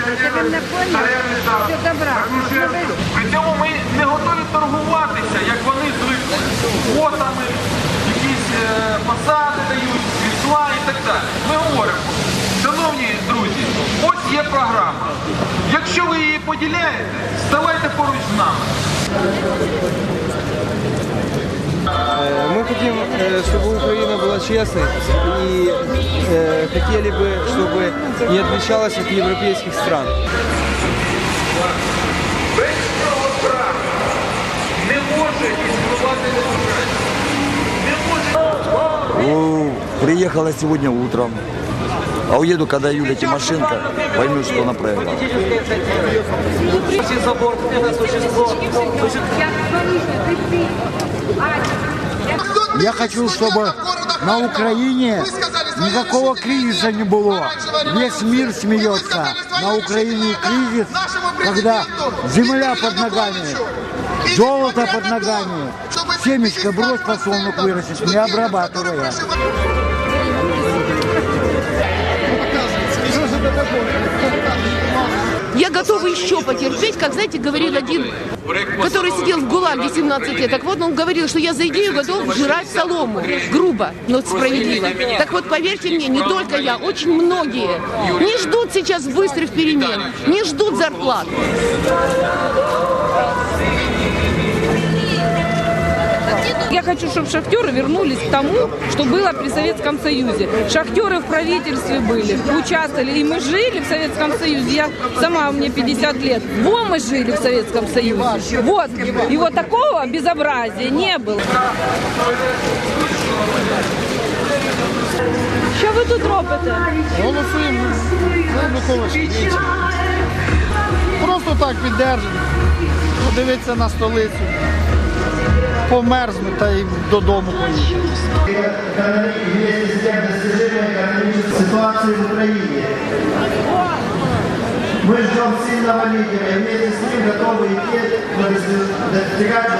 Це він не поняв, що добра. При цьому ми не готові торгуватися, як вони звикли. Квотами, якісь е, посади дають, вісла і так далі. Ми говоримо, шановні друзі, ось є програма. Якщо ви її поділяєте, ставайте поруч з нами. Э, Мы хотим, э, чтобы Украина была честной и э, хотели бы, чтобы не отличалась от европейских стран. Приехала сегодня утром. А уеду, когда Юлия Тимошенко поймет, что она проиграла. Я хочу, чтобы на Украине никакого кризиса не было. Весь мир смеется. На Украине кризис, когда земля под ногами, золото под ногами. Семечко брось подсолнух вырастет, не обрабатывая. Я готова еще потерпеть, как, знаете, говорил один, который сидел в ГУЛАГе 17 лет. Так вот, он говорил, что я за идею готов жрать солому. Грубо, но справедливо. Так вот, поверьте мне, не только я, очень многие не ждут сейчас быстрых перемен, не ждут зарплат. хочу, чтобы шахтеры вернулись к тому, что было при Советском Союзе. Шахтеры в правительстве были, участвовали, и мы жили в Советском Союзе. Я сама, мне 50 лет. Во мы жили в Советском Союзе. Вот. И вот такого безобразия не было. Що ви тут робите? Голосуємо за Януковича. Двічі. Просто так піддержимо. Подивитися на столицю. Померзнуть та й додому поїдемо. ситуации в Украине. Мы ждем сильного лидера и вместе с ним готовы идти достигать высоких целей. Спасибо.